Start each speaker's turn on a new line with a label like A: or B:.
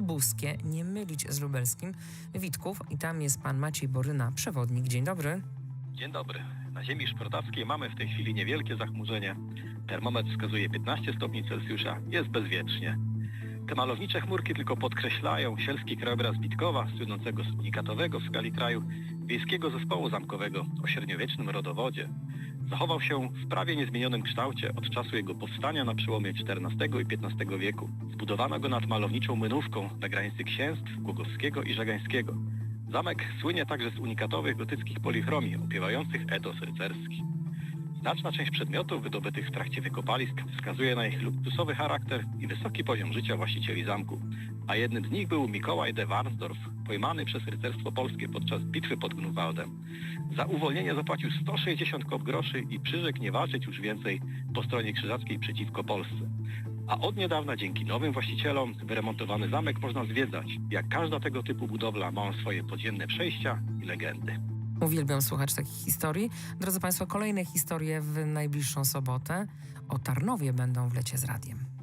A: lubuskie, nie mylić z lubelskim, Witków. I tam jest pan Maciej Boryna, przewodnik. Dzień dobry.
B: Dzień dobry. Na ziemi szprotawskiej mamy w tej chwili niewielkie zachmurzenie. Termometr wskazuje 15 stopni Celsjusza. Jest bezwietrznie. Te malownicze chmurki tylko podkreślają sielski krajobraz Bitkowa, słynącego z unikatowego w skali kraju wiejskiego zespołu zamkowego o średniowiecznym rodowodzie. Zachował się w prawie niezmienionym kształcie od czasu jego powstania na przełomie XIV i XV wieku. Zbudowano go nad malowniczą młynówką na granicy księstw Głogowskiego i Żagańskiego. Zamek słynie także z unikatowych gotyckich polichromii opiewających etos rycerski. Znaczna część przedmiotów wydobytych w trakcie wykopalisk wskazuje na ich luksusowy charakter i wysoki poziom życia właścicieli zamku. A jednym z nich był Mikołaj de Warnsdorf, pojmany przez rycerstwo polskie podczas bitwy pod Grunwaldem. Za uwolnienie zapłacił 160 kop groszy i przyrzekł nie walczyć już więcej po stronie krzyżackiej przeciwko Polsce. A od niedawna dzięki nowym właścicielom wyremontowany zamek można zwiedzać. Jak każda tego typu budowla ma on swoje podziemne przejścia i legendy.
A: Uwielbiam słuchać takich historii. Drodzy Państwo, kolejne historie w najbliższą sobotę. O Tarnowie będą w lecie z radiem.